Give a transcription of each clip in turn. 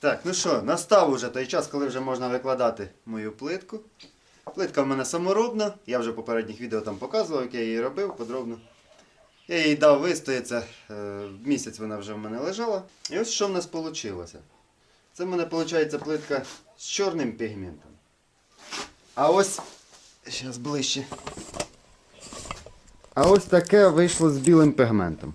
Так, ну що, настав уже той час, коли вже можна викладати мою плитку. Плитка в мене саморобна, я вже в попередніх відео там показував, як я її робив подробно. Я їй дав вистояться, е, місяць вона вже в мене лежала. І ось що в нас вийшло. Це в мене виходить плитка з чорним пігментом. А ось, зараз ближче. А ось таке вийшло з білим пігментом.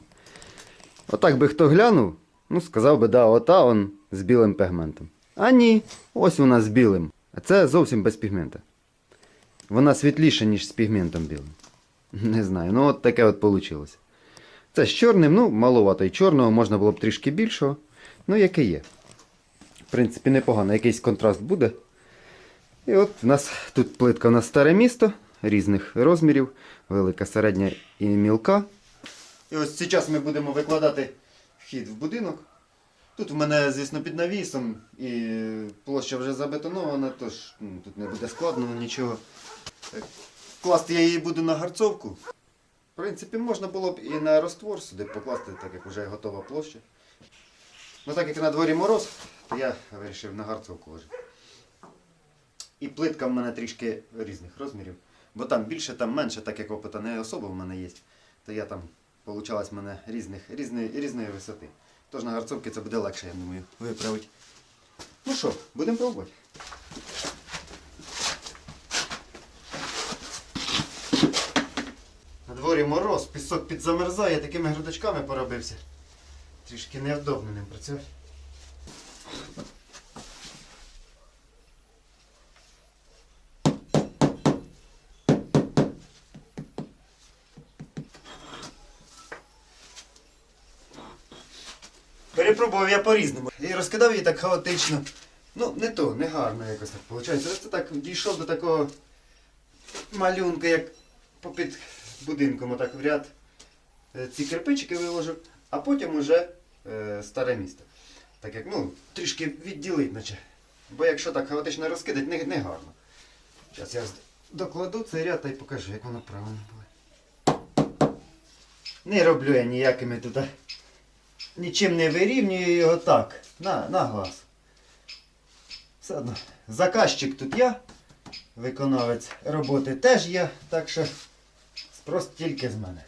Отак би хто глянув, ну сказав би, да, ота он з білим пігментом. А ні, ось вона з білим. А це зовсім без пігмента. Вона світліша, ніж з пігментом білим. Не знаю, ну от таке от вийшло. Це з чорним, ну, маловато і чорного, можна було б трішки більшого. Ну, яке є. В принципі, непогано, якийсь контраст буде. І от у нас тут плитка у нас старе місто різних розмірів, велика, середня і мілка. І ось зараз ми будемо викладати вхід в будинок. Тут в мене, звісно, під навісом і площа вже забетонована, тож ну, тут не буде складно нічого. Класти я її буду на гарцовку. В принципі, можна було б і на роствор сюди покласти, так як вже готова площа. Ну так як на дворі мороз, то я вирішив на гарцовку ложити. І плитка в мене трішки різних розмірів. Бо там більше, там менше, так як опита не особа в мене є, то я там получалось в мене різних, різної, різної висоти. Тож на гарцовки це буде легше, я думаю, виправити. Ну що, будемо пробувати. На дворі мороз, пісок підзамерзає, такими грудочками поробився. Трішки невдобно ним працювати. Перепробував я по-різному. І розкидав її так хаотично. Ну, не то, не гарно якось так виходить. Це так дійшов до такого малюнка, як попід будинком, отак в ряд е, ці кирпичики виложив, а потім уже е, старе місто. Так як, ну, трішки відділить, наче. Бо якщо так хаотично розкидати, не, не гарно. Зараз я докладу цей ряд та й покажу, як воно правильно буде. Не роблю я ніякими тут. Нічим не вирівнюю його так, на, на глаз. Все одно. Заказчик тут я, виконавець роботи теж я, так що спрос тільки з мене.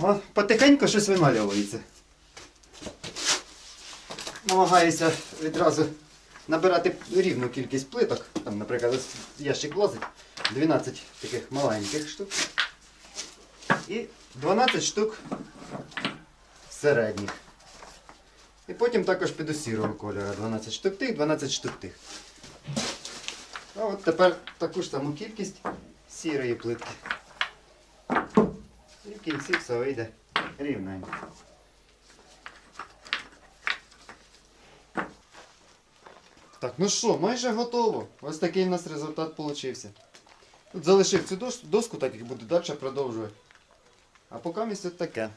О, потихеньку щось вимальовується. Намагаюся відразу набирати рівну кількість плиток. Там, наприклад, ось ящик влазить 12 таких маленьких штук. І 12 штук середніх. І потім також піду сірого кольору. 12 штук тих, 12 штук тих. А от тепер таку ж саму кількість сірої плитки. В кінці все вийде рівненько. Так, ну що, майже готово. Ось такий у нас результат получився. Тут залишив цю доску, так як буду далі продовжувати. А поки місце таке.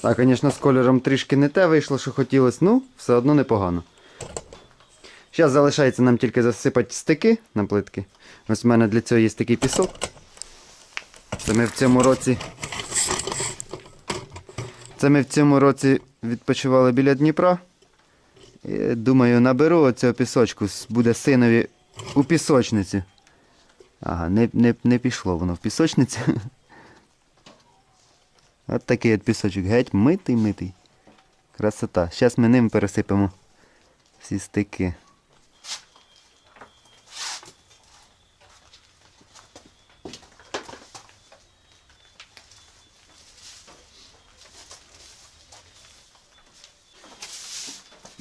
Так, звісно, з кольором трішки не те вийшло, що хотілося, ну, все одно непогано. Зараз залишається нам тільки засипати стики на плитки. Ось в мене для цього є такий пісок. Це ми в цьому році. Це ми в цьому році відпочивали біля Дніпра. І, думаю, наберу оцього пісочку. Буде синові у пісочниці. Ага, не, не, не пішло воно в пісочницю. От такий от пісочок. Геть митий митий. Красота. Зараз ми ним пересипемо всі стики.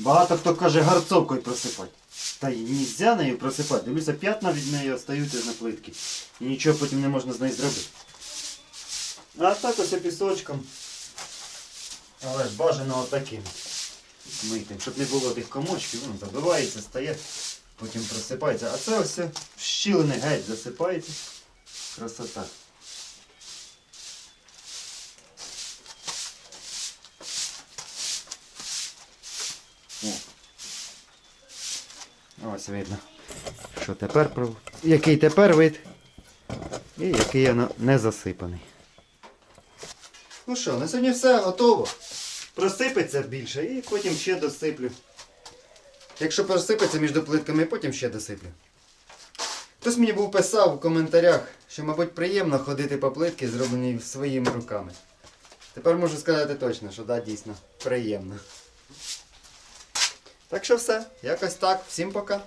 Багато хто каже гарцовкою просипати. Та й нельзя нею просипати. Дивлюся, п'ятна від неї остаються на плитки. І нічого потім не можна з нею зробити. А так ось пісочком. Але ж бажано отаким. Митим, щоб не було тих комочків, воно забивається, стає, потім просипається. А це ось щілини геть засипається. Красота. Ось видно. Що тепер який тепер вид і який не засипаний. Ну що, на сьогодні все готово. Просипеться більше і потім ще досиплю. Якщо просипеться між плитками, потім ще досиплю. Хтось мені був писав у коментарях, що, мабуть, приємно ходити по плитки, зроблені своїми руками. Тепер можу сказати точно, що да, дійсно, приємно. Так що все, якось так. Всім пока.